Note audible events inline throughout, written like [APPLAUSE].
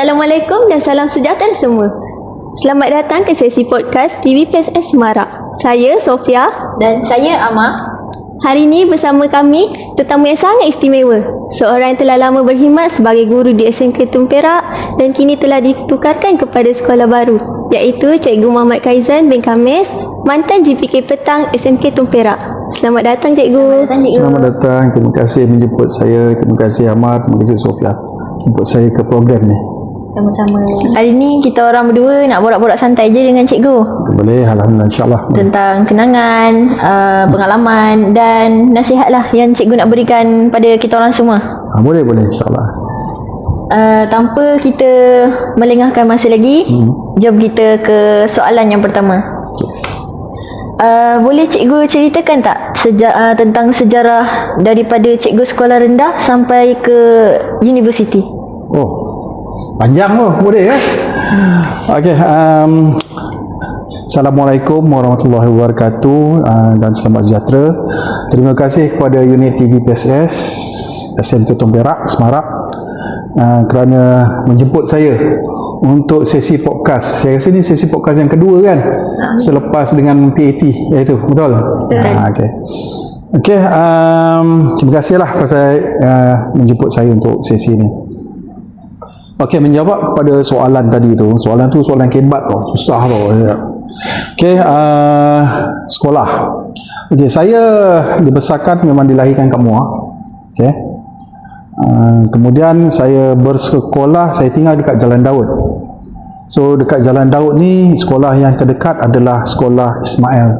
Assalamualaikum dan salam sejahtera semua. Selamat datang ke sesi podcast TV PSS Semarak. Saya Sofia. Dan saya Ama. Hari ini bersama kami tetamu yang sangat istimewa. Seorang yang telah lama berkhidmat sebagai guru di SMK Tumperak dan kini telah ditukarkan kepada sekolah baru iaitu Cikgu Muhammad Kaizan bin Kamis, mantan GPK Petang SMK Tumperak. Selamat datang Cikgu. Dan cikgu. Selamat datang. Terima kasih menjemput saya. Terima kasih Amar. Terima kasih Sofia. Jemput saya ke program ni. Sama-sama. Hari ini kita orang berdua nak borak-borak santai je dengan Cikgu. Boleh. Alhamdulillah. InsyaAllah. tentang kenangan, uh, pengalaman dan nasihat lah yang cikgu nak berikan pada kita orang semua. Ha, boleh, boleh. InsyaAllah. Uh, tanpa kita melengahkan masa lagi, jom kita ke soalan yang pertama. Uh, boleh cikgu ceritakan tak seja- uh, tentang sejarah daripada cikgu sekolah rendah sampai ke universiti? Oh. Panjang tu. Boleh eh? Okey. Um, Assalamualaikum warahmatullahi wabarakatuh uh, dan selamat sejahtera. Terima kasih kepada unit TV PSS SMK Tumberak Semarak uh, kerana menjemput saya untuk sesi podcast. Saya rasa ni sesi podcast yang kedua kan? Selepas dengan PAT iaitu betul? Betul. Uh, okey. Okey, um, terima kasihlah pasal uh, menjemput saya untuk sesi ni. Okey, menjawab kepada soalan tadi tu. Soalan tu soalan kebat tau. Susah tau. Okey, uh, sekolah. Okey, saya dibesarkan memang dilahirkan kat Muar. Okey. Uh, kemudian saya bersekolah, saya tinggal dekat Jalan Daud. So dekat Jalan Daud ni sekolah yang terdekat adalah sekolah Ismail.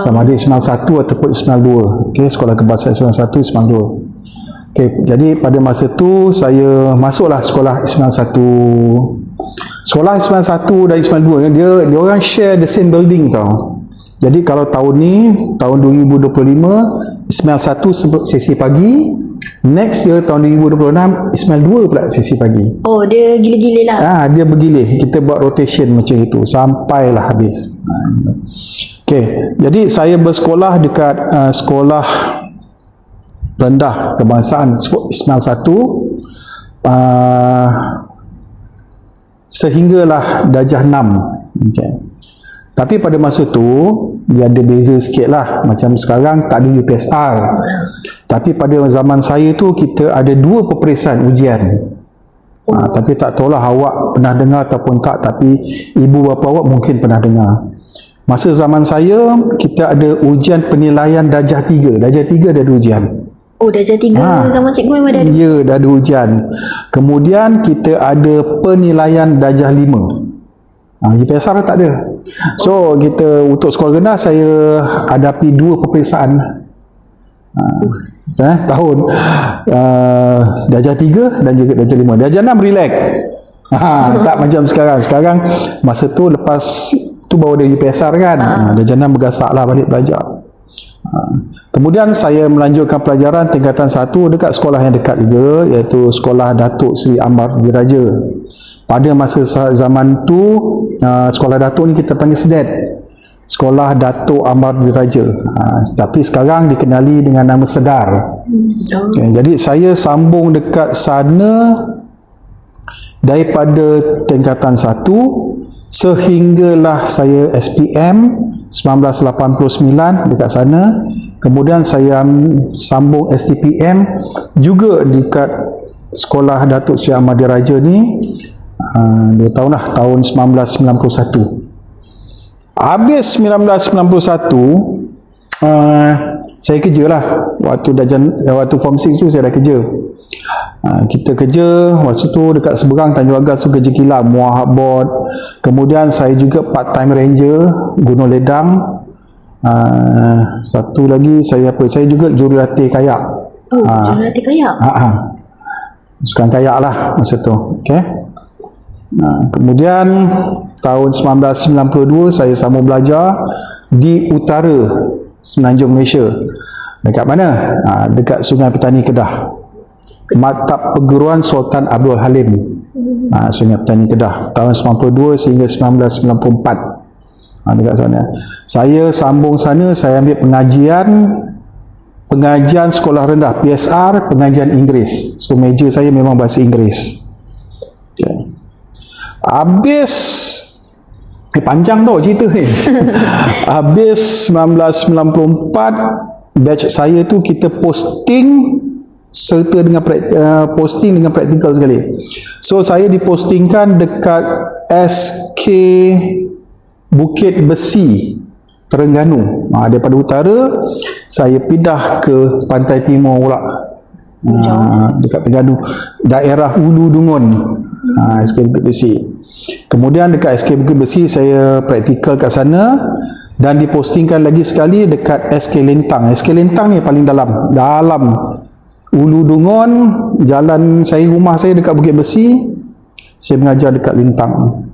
Sama ada Ismail 1 ataupun Ismail 2. Okey, sekolah kebahasaan Ismail 1, Ismail 2. Okey, jadi pada masa tu saya masuklah sekolah Ismail 1. Sekolah Ismail 1 dan Ismail 2 dia dia orang share the same building tau. Jadi kalau tahun ni tahun 2025 Ismail 1 se- sesi pagi, next year tahun 2026 Ismail 2 pula sesi pagi. Oh, dia gila-gila lah. Ah, dia bergilih. Kita buat rotation macam itu sampailah habis. Ah, Okey, jadi saya bersekolah dekat uh, sekolah rendah kebangsaan Seko- Ismail 1 uh, sehinggalah darjah 6. Okay. Tapi pada masa tu dia ada beza sikit lah macam sekarang tak ada UPSR tapi pada zaman saya tu kita ada dua peperiksaan ujian Ha, tapi tak tahulah awak pernah dengar ataupun tak tapi ibu bapa awak mungkin pernah dengar. Masa zaman saya kita ada ujian penilaian darjah 3. Darjah 3 ada ujian. Oh, darjah tiga Ah. zaman cikgu memang dah ada. Ya, dah ada ujian. Kemudian kita ada penilaian darjah 5. Ha, UPSR tak ada. So, kita untuk sekolah rendah saya hadapi dua peperiksaan. Ha, eh, tahun uh, darjah 3 dan juga darjah 5. Darjah 6 relax. Ha, tak macam sekarang. Sekarang masa tu lepas tu baru ada UPSR kan. Ha, darjah 6 bergasak lah balik belajar. Ha. Kemudian saya melanjutkan pelajaran tingkatan satu dekat sekolah yang dekat juga iaitu Sekolah Datuk Seri Amar Diraja. Pada masa sa- zaman tu uh, sekolah Datuk ni kita panggil SDAT. Sekolah Datuk Amar Diraja. Uh, tapi sekarang dikenali dengan nama Sedar. Okay, jadi saya sambung dekat sana daripada tingkatan satu sehinggalah saya SPM 1989 dekat sana. Kemudian saya sambung STPM juga dekat sekolah Datuk Seri Ahmad Diraja ni uh, dua tahun lah tahun 1991 habis 1991 uh, saya kerja lah waktu dah jan, waktu form 6 tu saya dah kerja Ha, kita kerja waktu tu dekat seberang Tanjung Agas tu kerja kilat muah board kemudian saya juga part time ranger Gunung Ledang uh, satu lagi saya apa saya juga jurulatih kayak Oh, Ah. jurulatih kayak. ha, ha. sukan kayak lah masa tu okay. Nah, kemudian tahun 1992 saya sambung belajar di utara Semenanjung Malaysia. Dekat mana? Ha, dekat Sungai Petani Kedah. Maktab Perguruan Sultan Abdul Halim. Ha, Sungai Petani Kedah. Tahun 92 sehingga 1994 ha, dekat sana. Saya sambung sana saya ambil pengajian pengajian sekolah rendah PSR pengajian Inggeris. So major saya memang bahasa Inggeris. Okay. habis eh, panjang tau cerita ni. [LAUGHS] Habis 1994 batch saya tu kita posting serta dengan uh, posting dengan praktikal sekali. So saya dipostingkan dekat SK Bukit Besi Terengganu. Ha, daripada utara saya pindah ke pantai timur pula. Ha, dekat Terengganu. Daerah Ulu Dungun ha, SK Bukit Besi. Kemudian dekat SK Bukit Besi saya praktikal kat sana dan dipostingkan lagi sekali dekat SK Lintang. SK Lintang ni paling dalam. Dalam Ulu Dungun jalan saya rumah saya dekat Bukit Besi saya mengajar dekat Lintang.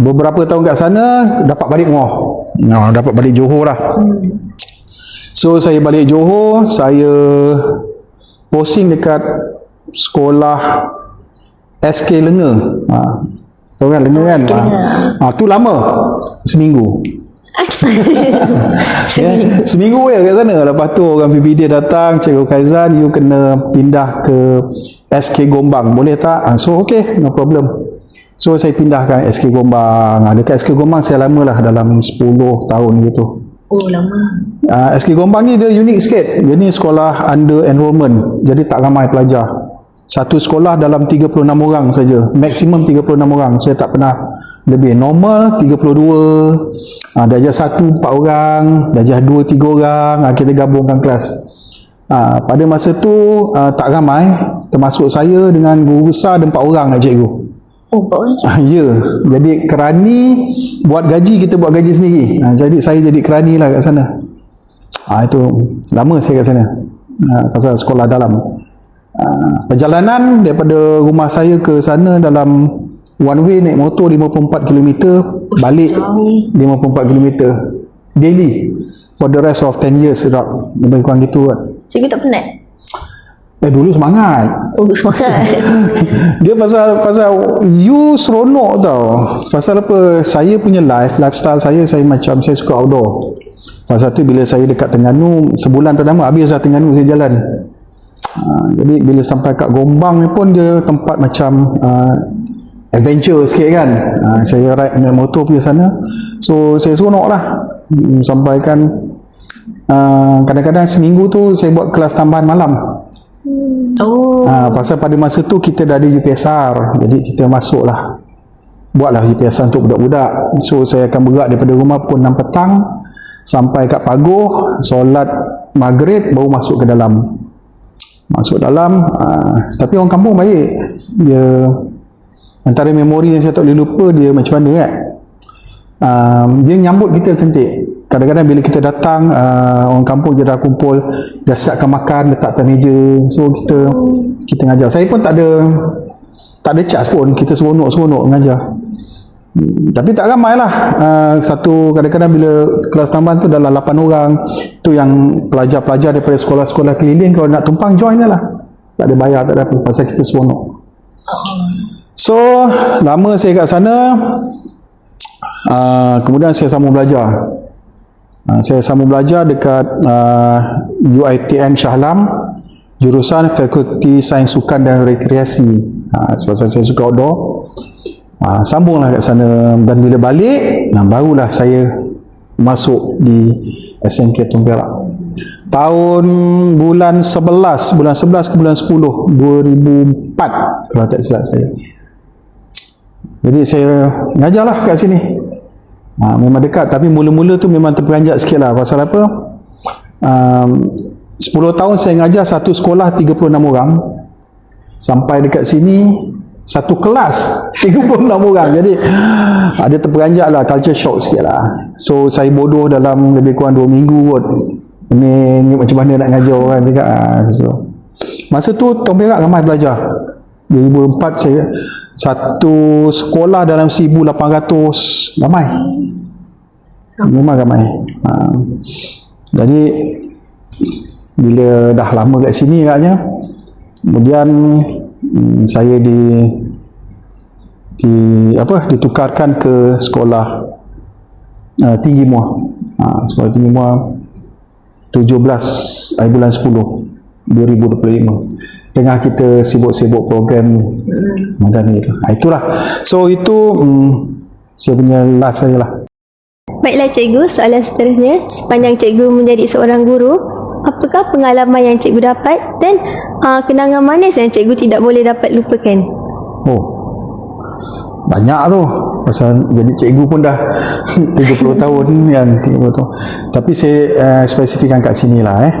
Beberapa tahun kat sana dapat balik rumah. Nah, dapat balik Johor lah. So saya balik Johor saya posting dekat sekolah SK Lenga. Ha. tahu kan Lenga kan? Ha. ha, tu lama. Seminggu. Seminggu. [LAUGHS] Ya, seminggu. ya kat sana. Lepas tu orang PPD datang Cikgu Kaizan you kena pindah ke SK Gombang. Boleh tak? Ha, so ok no problem. So saya pindahkan SK Gombang. Ha, dekat SK Gombang saya lama lah dalam 10 tahun gitu. Oh lama. uh, SK Gombang ni dia unik sikit. Dia ni sekolah under enrollment. Jadi tak ramai pelajar satu sekolah dalam 36 orang saja maksimum 36 orang saya tak pernah lebih normal 32 uh, darjah 1 4 orang darjah 2 3 orang uh, kita gabungkan kelas uh, pada masa tu uh, tak ramai termasuk saya dengan guru besar dan 4 orang nak cikgu Oh. Ah, ya. Jadi kerani buat gaji kita buat gaji sendiri. Ha, jadi saya jadi kerani lah kat sana. Ha, itu lama saya kat sana. Ha, pasal sekolah dalam. Ha, perjalanan daripada rumah saya ke sana dalam one way naik motor 54 km, balik 54 km daily for the rest of 10 years tak lebih kurang gitu kan. Cikgu tak penat? Eh dulu semangat. Oh semangat. [LAUGHS] Dia pasal pasal you seronok tau. Pasal apa? Saya punya life, lifestyle saya saya macam saya suka outdoor. Pasal tu bila saya dekat Terengganu sebulan pertama habis dah Terengganu saya jalan. Ha, jadi bila sampai kat Gombang ni pun dia tempat macam uh, adventure sikit kan. Ha, saya ride naik motor pergi sana. So saya seronok lah. Hmm, Sampaikan uh, kadang-kadang seminggu tu saya buat kelas tambahan malam. Oh. Ha, pasal pada masa tu kita dah ada UPSR jadi kita masuk lah buatlah UPSR untuk budak-budak so saya akan bergerak daripada rumah pukul 6 petang sampai kat pagoh solat maghrib baru masuk ke dalam masuk dalam ha, tapi orang kampung baik. Dia antara memori yang saya tak boleh lupa dia macam mana kan um, dia nyambut kita cantik. Kadang-kadang bila kita datang uh, orang kampung je dah kumpul dah siapkan makan letak atas meja. So kita kita ngajar. Saya pun tak ada tak ada charge pun. Kita seronok-seronok mengajar. Hmm, tapi tak ramai lah. Uh, satu kadang-kadang bila kelas tambahan tu dalam 8 orang. Tu yang pelajar-pelajar daripada sekolah-sekolah keliling kalau nak tumpang join je lah. Tak ada bayar tak ada apa pasal kita seronok. So lama saya kat sana. Uh, kemudian saya sambung belajar. Uh, saya sambung belajar dekat uh, UITM Shahlam jurusan Fakulti Sains Sukan dan Rekreasi. Uh, sebab saya suka outdoor Ha, sambunglah kat sana. Dan bila balik nah, barulah saya masuk di SMK Tun Perak. Tahun bulan 11 bulan 11 ke bulan 10 2004 kalau tak silap saya. Jadi saya ngajarlah kat sini. Ha, memang dekat tapi mula-mula tu memang terperanjat sikit lah. Pasal apa? Um, 10 tahun saya ngajar satu sekolah 36 orang. Sampai dekat sini satu kelas 36 orang. Jadi ada terperanjat lah culture shock sikit lah. So saya bodoh dalam lebih kurang 2 minggu kot. Ni, ni macam mana nak ngajar orang cakap ah, so. masa tu Tom Perak ramai belajar. 2004 saya satu sekolah dalam 1800 ramai. Memang ramai. Ha. jadi bila dah lama kat sini agaknya kemudian hmm, saya di di apa ditukarkan ke sekolah uh, tinggi muar ha, sekolah tinggi muar 17 hari bulan 10 2025 tengah kita sibuk-sibuk program madani itu. Ha, itulah. So itu hmm, saya punya live saya lah. Baiklah cikgu, soalan seterusnya. Sepanjang cikgu menjadi seorang guru, apakah pengalaman yang cikgu dapat dan uh, kenangan manis yang cikgu tidak boleh dapat lupakan? Oh. Banyak tu. Pasal jadi cikgu pun dah [LAUGHS] 30 tahun kan, 30 tahun. Tapi saya uh, spesifikkan kat sini lah eh.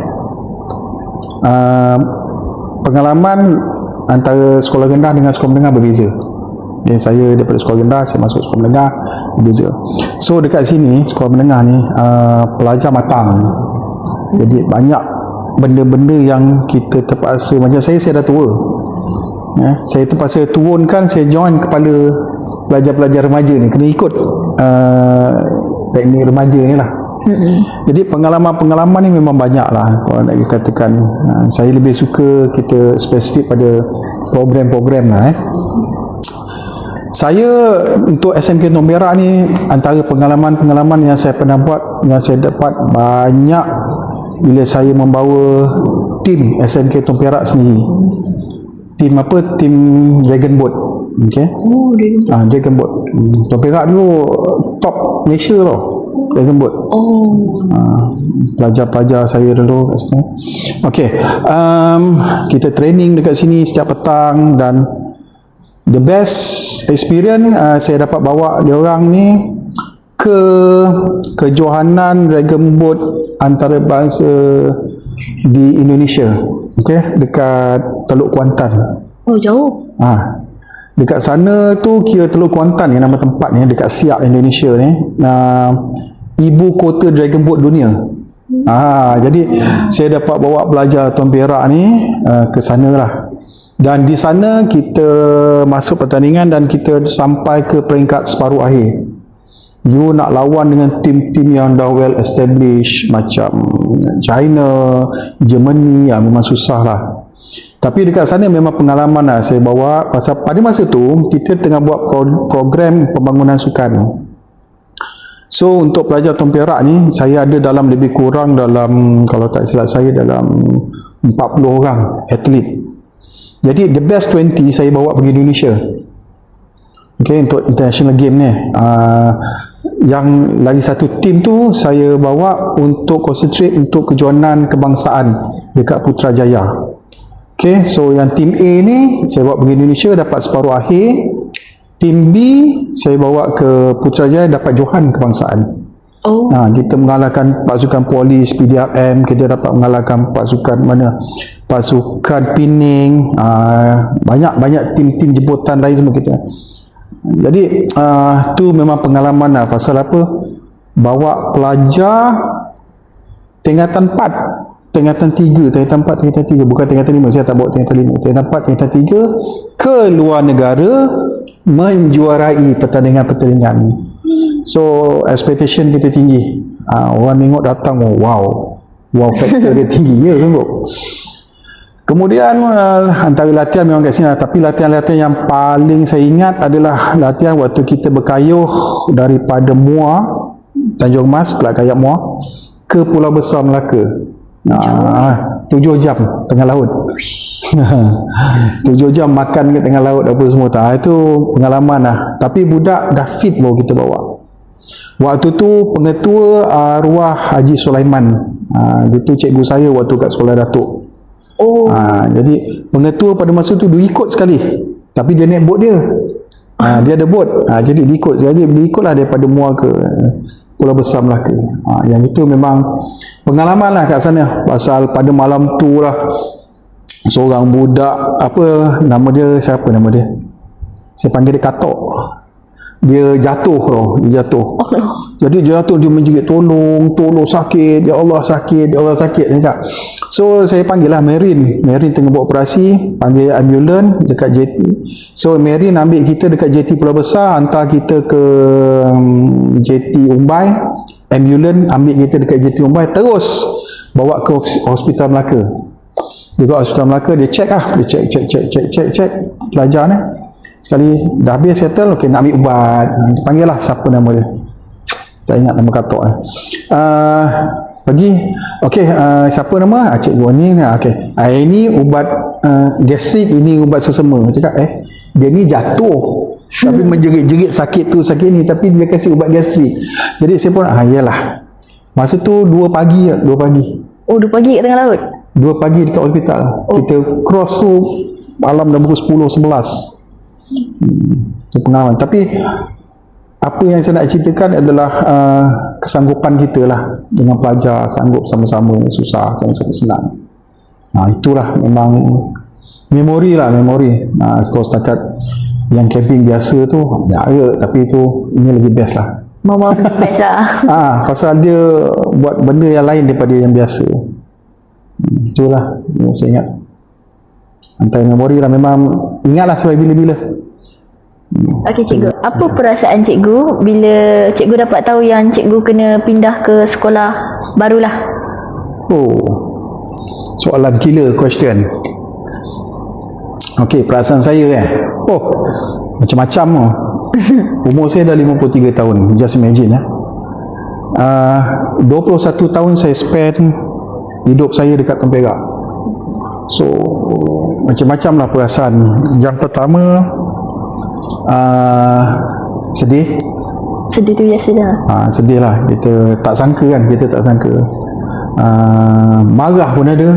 Uh, pengalaman antara sekolah rendah dengan sekolah menengah berbeza. Okay, saya daripada sekolah rendah, saya masuk sekolah menengah, berbeza. So dekat sini, sekolah menengah ni, uh, pelajar matang. Jadi banyak benda-benda yang kita terpaksa, macam saya, saya dah tua. Ya, saya terpaksa turunkan, saya join kepala pelajar-pelajar remaja ni. Kena ikut uh, teknik remaja ni lah. Jadi pengalaman-pengalaman ni memang banyak lah kalau nak dikatakan uh, saya lebih suka kita spesifik pada program-program lah eh. Saya untuk SMK Perak ni antara pengalaman-pengalaman yang saya pernah buat yang saya dapat banyak bila saya membawa tim SMK Perak sendiri. Tim apa? Tim Dragon Boat. Okay. Oh, dia Ah, Dragon Boat. Hmm, Tong Perak dulu top Malaysia tau. Dragon Boat. Oh, Ah, pelajar-pelajar saya dulu kat sini. Okey, um, kita training dekat sini setiap petang dan the best experience uh, saya dapat bawa dia orang ni ke kejohanan Dragon Boat antarabangsa di Indonesia. Okey, dekat Teluk Kuantan. oh jauh. Ha. Dekat sana tu kira Teluk Kuantan ni nama tempat ni dekat Siak Indonesia ni. Uh, ibu kota Dragon Boat dunia. Ah, jadi saya dapat bawa belajar Tuan Perak ni uh, ke sana lah. Dan di sana kita masuk pertandingan dan kita sampai ke peringkat separuh akhir. You nak lawan dengan tim-tim yang dah well established macam China, Germany, ya, memang susah lah. Tapi dekat sana memang pengalaman lah saya bawa pasal pada masa tu kita tengah buat pro- program pembangunan sukan. So untuk pelajar Tom Perak ni saya ada dalam lebih kurang dalam kalau tak silap saya dalam 40 orang atlet. Jadi the best 20 saya bawa pergi Indonesia. Okay, untuk international game ni. Uh, yang lagi satu tim tu saya bawa untuk concentrate untuk kejohanan kebangsaan dekat Putrajaya. Okay, so yang tim A ni saya bawa pergi Indonesia dapat separuh akhir. Tim B saya bawa ke Putrajaya dapat johan kebangsaan. Oh, Ha, kita mengalahkan pasukan polis PDRM, kita dapat mengalahkan pasukan mana? Pasukan Pining, ha, banyak-banyak tim-tim jemputan lain semua kita. Jadi uh, tu memang pengalaman lah. Pasal apa? Bawa pelajar tingkatan 4 tingkatan 3, tingkatan 4, tingkatan 3 bukan tingkatan 5, saya tak bawa tingkatan 5 tingkatan 4, tingkatan 3 ke luar negara menjuarai pertandingan-pertandingan. So expectation kita tinggi. Ha, orang tengok datang oh, wow. Wow factor dia tinggi. Ya sungguh Kemudian uh, antara latihan memang kat sini lah. Tapi latihan-latihan yang paling saya ingat adalah latihan waktu kita berkayuh daripada Muar, Tanjung Mas, Kelak Kayak Muar ke Pulau Besar Melaka. Nah, tujuh jam tengah laut. [LAUGHS] tujuh jam makan ke tengah laut apa semua tak. Ah, Itu pengalaman lah. Tapi budak dah fit baru kita bawa. Waktu tu pengetua arwah Haji Sulaiman. Ha, itu cikgu saya waktu kat sekolah Datuk. Oh, Ha, jadi pengetua pada masa tu dia ikut sekali. Tapi dia naik bot dia. Ha, dia ada bot. Ha, jadi dia ikut. Jadi dia ikutlah daripada Muar ke Pulau Besar Melaka. Ha, yang itu memang pengalaman lah kat sana. Pasal pada malam tu lah seorang budak apa nama dia siapa nama dia? Saya panggil dia Katok. Dia jatuh tau, dia jatuh. Jadi dia jatuh dia menjerit tolong, tolong sakit, ya Allah sakit, ya Allah sakit dia cakap. So saya panggil lah Merin. Merin tengah buat operasi, panggil ambulans dekat JT. So Merin ambil kita dekat JT Pulau Besar, hantar kita ke um, JT Umbai. Ambulans ambil kita dekat JT Umbai terus bawa ke hos- Hospital Melaka. Dia kat Hospital Melaka, dia check lah. Dia check, check, check, check, check, check. Pelajar ni. Sekali dah habis settle, okey nak ambil ubat. Panggil lah siapa nama dia. Tak ingat nama katok eh. Uh, pergi. Okey, uh, siapa nama? Ah, Cikgu ni. Ah, Okey. Ah, ini ubat uh, gastrik ini ubat sesama cakap eh dia ni jatuh tapi menjerit-jerit sakit tu sakit ni tapi dia kasih ubat gastrik jadi saya pun ah yalah masa tu 2 pagi 2 pagi Oh, dua pagi kat tengah laut. 2 pagi dekat hospital kita cross tu malam dah pukul 10 11 hmm, itu pengalaman tapi apa yang saya nak ceritakan adalah uh, kesanggupan kita lah dengan pelajar sanggup sama-sama susah sama-sama senang Nah, itulah memang memori lah memori. Nah, kalau setakat yang camping biasa tu ya, ya tapi itu ini lagi best lah. Mama [LAUGHS] best lah. Ah, pasal dia buat benda yang lain daripada yang biasa. Hmm, itulah yang saya ingat. Antara memori lah memang ingatlah sampai bila-bila. Okey cikgu, apa perasaan cikgu bila cikgu dapat tahu yang cikgu kena pindah ke sekolah barulah? Oh, soalan killer question. Okey, perasaan saya eh. Oh, macam-macam oh. [LAUGHS] Umur saya dah 53 tahun. Just imagine eh. Uh, 21 tahun saya spend hidup saya dekat Temperak. So, macam-macam lah perasaan. Yang pertama, uh, sedih. Sedih tu biasa dah. Ha, sedih lah. Kita tak sangka kan kita tak sangka. Uh, marah pun ada.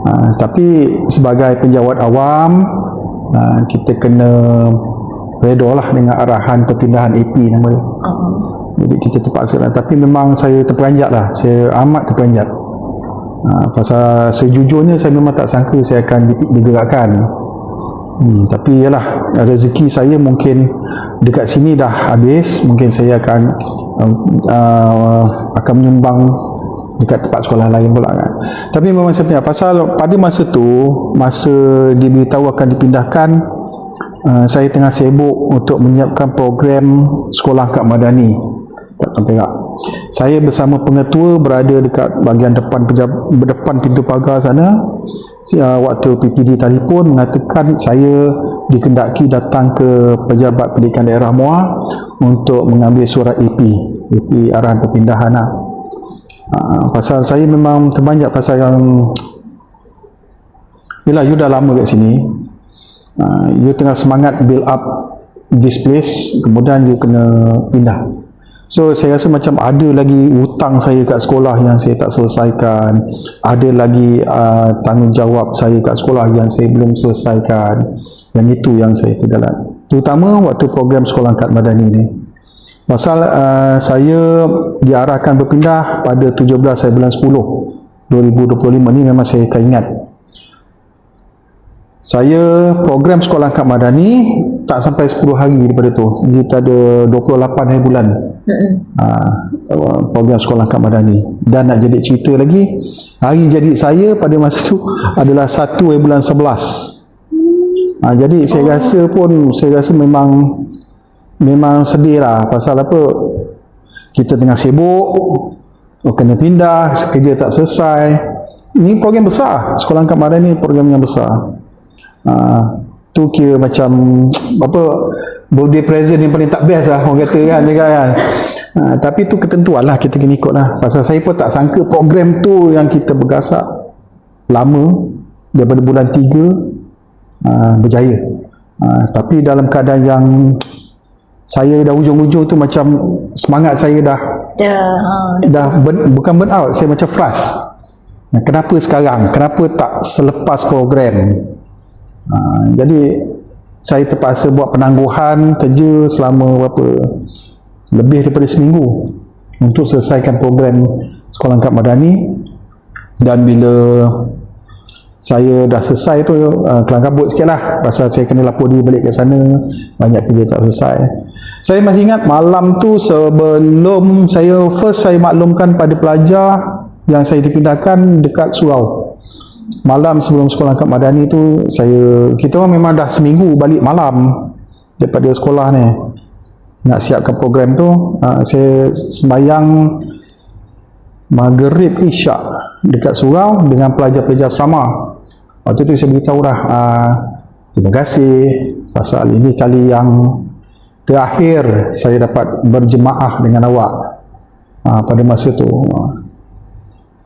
Uh, tapi sebagai penjawat awam uh, kita kena redha lah dengan arahan perpindahan AP nama dia. Jadi kita terpaksa lah. Tapi memang saya terperanjat lah. Saya amat terperanjat. Uh, pasal sejujurnya saya memang tak sangka saya akan digerakkan Hmm, tapi yalah rezeki saya mungkin dekat sini dah habis. Mungkin saya akan uh, uh, akan menyumbang dekat tempat sekolah lain pula kan. Tapi memang saya punya pasal pada masa tu masa diberitahu akan dipindahkan uh, saya tengah sibuk untuk menyiapkan program sekolah Kak Madani. Kat Perak. Saya bersama pengetua berada dekat bahagian depan pejab- depan pintu pagar sana waktu PPD telefon mengatakan saya dikendaki datang ke pejabat pendidikan daerah Muar untuk mengambil surat AP AP arahan perpindahan lah. Uh, pasal saya memang terbanyak pasal yang Yelah, you dah lama kat sini uh, You tengah semangat build up this place Kemudian you kena pindah So saya rasa macam ada lagi hutang saya kat sekolah yang saya tak selesaikan. Ada lagi uh, tanggungjawab saya kat sekolah yang saya belum selesaikan. Yang itu yang saya tergalat Terutama waktu program sekolah angkat madani ni Pasal uh, saya diarahkan berpindah pada 17 hari bulan 10 2025 ni memang saya akan ingat saya program sekolah angkat madani tak sampai 10 hari daripada tu. Kita ada 28 hari bulan. Uh, program sekolah angkat madani. Dan nak jadi cerita lagi hari jadi saya pada masa tu adalah 1 hari bulan 11 uh, jadi saya rasa pun saya rasa memang memang sedih lah. Pasal apa? Kita tengah sibuk oh, kena pindah kerja tak selesai. Ini program besar. Sekolah angkat madani program yang besar uh, tu kira macam [TSK] apa birthday present yang paling tak best lah orang kata kan, dia kan. Uh, tapi tu ketentuan lah kita kena ikut lah. Pasal saya pun tak sangka program tu yang kita bergasak lama daripada bulan 3 uh, berjaya. Uh, tapi dalam keadaan yang [TSK] saya dah ujung-ujung tu macam semangat saya dah Dah. Ha, dah burn, bukan burn out saya macam frust kenapa sekarang? Kenapa tak selepas program ha, jadi saya terpaksa buat penangguhan kerja selama berapa lebih daripada seminggu untuk selesaikan program sekolah angkat madani. Dan bila saya dah selesai tu uh, kelang kabut sikit lah pasal saya kena lapor diri balik ke sana. Banyak kerja tak selesai. Saya masih ingat malam tu sebelum saya first saya maklumkan pada pelajar yang saya dipindahkan dekat surau malam sebelum sekolah angkat madani tu saya kita orang memang dah seminggu balik malam daripada sekolah ni. Nak siapkan program tu uh, saya sembayang maghrib isyak dekat surau dengan pelajar-pelajar asrama. Waktu tu saya beritahu dah uh, terima kasih pasal ini kali yang terakhir saya dapat berjemaah dengan awak uh, pada masa tu.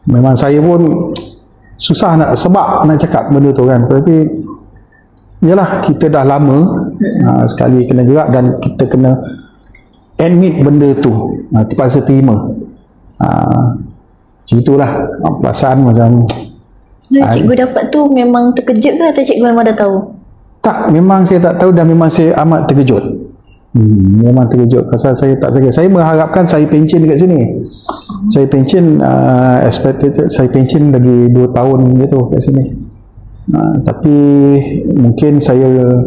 Memang saya pun susah nak sebab nak cakap benda tu kan. Tapi yalah kita dah lama uh, sekali kena gerak dan kita kena admit benda tu. Uh, terpaksa terima. Uh, macam itulah perasaan macam Dan cikgu dapat tu memang terkejut ke atau cikgu memang dah tahu? tak memang saya tak tahu dan memang saya amat terkejut. Hmm, memang terkejut. Pasal saya tak sakit. Saya mengharapkan saya pencen dekat sini saya pencen uh, expected saya pencen lagi 2 tahun gitu kat sini. Uh, tapi mungkin saya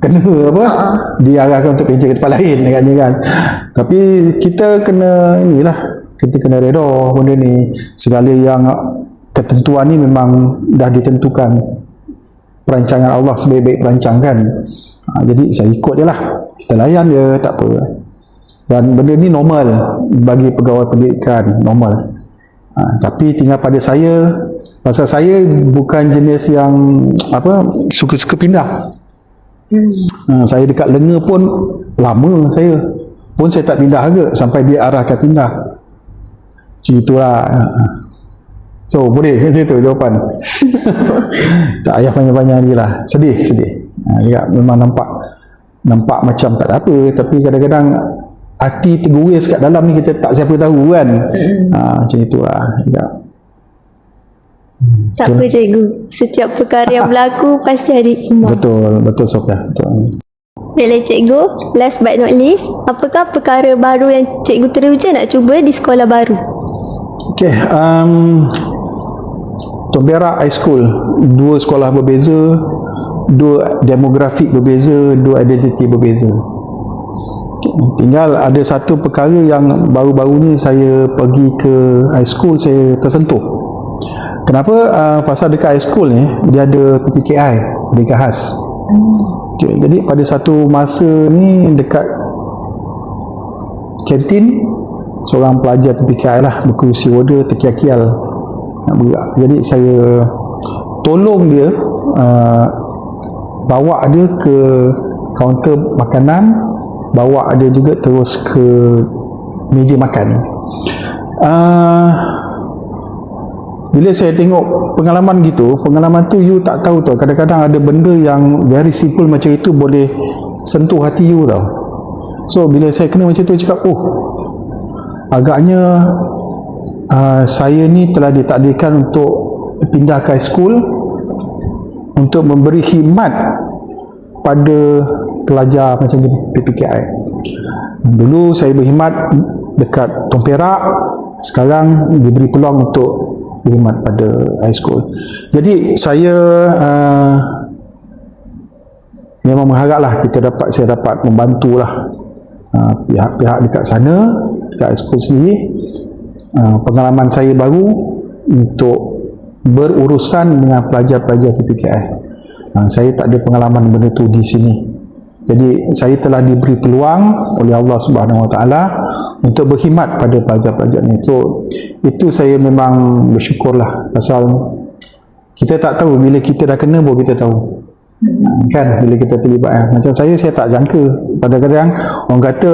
kena [LAUGHS] apa diarahkan untuk pencen ke tempat lain agaknya kan. Tapi kita kena inilah kita kena reda benda ni. Segala yang ketentuan ni memang dah ditentukan. Perancangan Allah sebaik-baik perancangan ha, jadi saya ikut je lah. Kita layan je tak apa dan benda ni normal bagi pegawai pendidikan normal. Ha, tapi tinggal pada saya pasal saya bukan jenis yang apa suka-suka pindah. Ha, saya dekat lenga pun lama saya. Pun saya tak pindah ke sampai dia arahkan pindah. Macam itulah. Ha, ha. So boleh macam itu jawapan? [LAUGHS] Tak payah panjang-panjang lagi lah. Sedih sedih. Ha, Memang nampak Nampak macam tak ada apa. Tapi kadang-kadang Hati terguris kat dalam ni Kita tak siapa tahu kan ha, Macam itu lah ya. Tak apa cikgu. Setiap perkara yang berlaku pasti ada hikmah. Betul Betul Sofia Betul Baiklah cikgu, last but not least, apakah perkara baru yang cikgu teruja nak cuba di sekolah baru? Okay, um, Tombera High School dua sekolah berbeza dua demografik berbeza dua identiti berbeza tinggal ada satu perkara yang baru-baru ni saya pergi ke high school saya tersentuh. Kenapa? Uh, pasal dekat high school ni dia ada PPKI dekat khas. Okay, jadi pada satu masa ni dekat kantin seorang pelajar PPKI lah berkerusi roda terkial-kial. Nak bergerak jadi saya tolong dia uh, bawa dia ke kaunter makanan bawa dia juga terus ke meja makan. Uh, bila saya tengok pengalaman gitu pengalaman tu you tak tahu tau. Kadang-kadang ada benda yang very simple macam itu boleh sentuh hati you tau. So bila saya kena macam tu cakap oh agaknya uh, saya ni telah ditakdirkan untuk pindah ke high school untuk memberi khidmat pada pelajar macam ni PPKI dulu saya berkhidmat dekat Tong Perak. Sekarang diberi peluang untuk berkhidmat pada high school. Jadi saya uh, memang mengharaplah kita dapat saya dapat membantulah uh, pihak-pihak dekat sana dekat high school sendiri. Uh, pengalaman saya baru untuk berurusan dengan pelajar-pelajar PPKI uh, saya tak ada pengalaman benda tu di sini jadi saya telah diberi peluang oleh Allah Subhanahu Wa Taala untuk berkhidmat pada pelajar-pelajar ni. So itu saya memang bersyukurlah pasal kita tak tahu bila kita dah kena baru kita tahu. Kan bila kita terlibat kan. Macam saya saya tak jangka pada kadang orang kata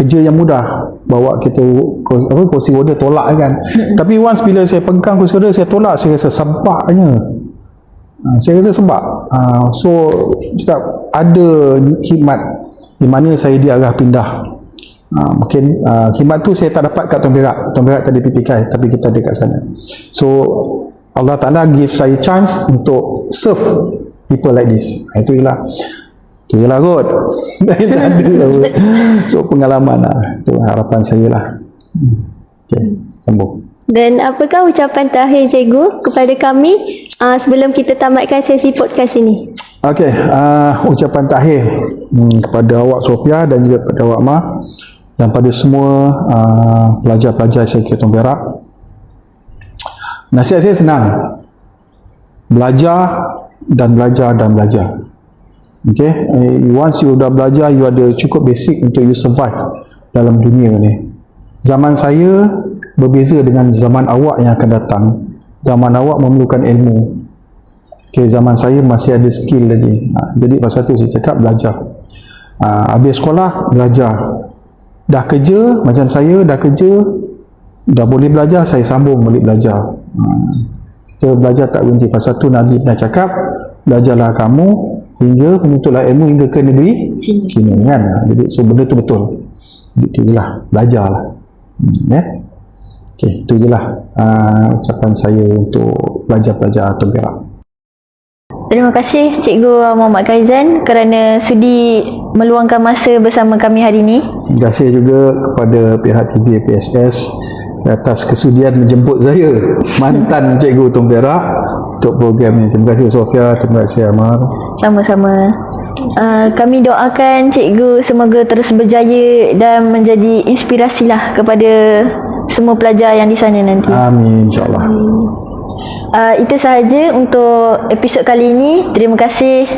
kerja yang mudah bawa kita apa kursi roda tolak kan. Tapi once bila saya pegang kursi roda saya tolak saya rasa sebabnya Ha, saya rasa sebab ha, so cakap ada khidmat di mana saya diarah pindah. Ha, mungkin khidmat tu saya tak dapat kat Tuan Perak. Tuan Perak tadi PPK tapi kita ada kat sana. So Allah Ta'ala give saya chance untuk serve people like this. Itu ialah itu ialah kot. [LAUGHS] So pengalaman lah. Itu harapan saya lah. Hmm. ok sambung Dan apakah ucapan terakhir cikgu kepada kami uh, sebelum kita tamatkan sesi podcast ini? Okey, uh, ucapan terakhir hmm, kepada awak Sofia dan juga kepada awak Ma dan pada semua uh, pelajar-pelajar SLK Tong Perak. Nasihat saya senang. Belajar dan belajar dan belajar. Okey, eh, once you dah belajar, you ada cukup basic untuk you survive dalam dunia ni. Zaman saya berbeza dengan zaman awak yang akan datang. Zaman awak memerlukan ilmu. Okay, zaman saya masih ada skill lagi. Ha, jadi pasal tu saya cakap belajar. Ha, habis sekolah, belajar. Dah kerja, macam saya dah kerja, dah boleh belajar, saya sambung balik belajar. Ha. Kita belajar tak berhenti. Fasa tu Nabi pernah cakap, belajarlah kamu hingga menuntutlah ilmu hingga ke negeri Cina. Cina kan. Ha, Jadi so benda tu betul. Jadi tu je lah. Belajarlah. Ya. Okey, itu je lah uh, ucapan saya untuk pelajar-pelajar atau. Terima kasih Cikgu Muhammad Kaizan kerana sudi meluangkan masa bersama kami hari ini. Terima kasih juga kepada pihak TV PSS atas kesudian menjemput saya mantan Cikgu Tung Perak untuk program ini. Terima kasih Sofia, terima kasih Amar. Sama-sama. Uh, kami doakan cikgu semoga terus berjaya dan menjadi inspirasilah kepada semua pelajar yang di sana nanti. Amin insyaAllah. Uh, itu sahaja untuk episod kali ini. Terima kasih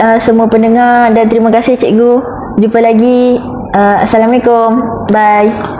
uh, semua pendengar dan terima kasih cikgu. Jumpa lagi. Uh, Assalamualaikum. Bye.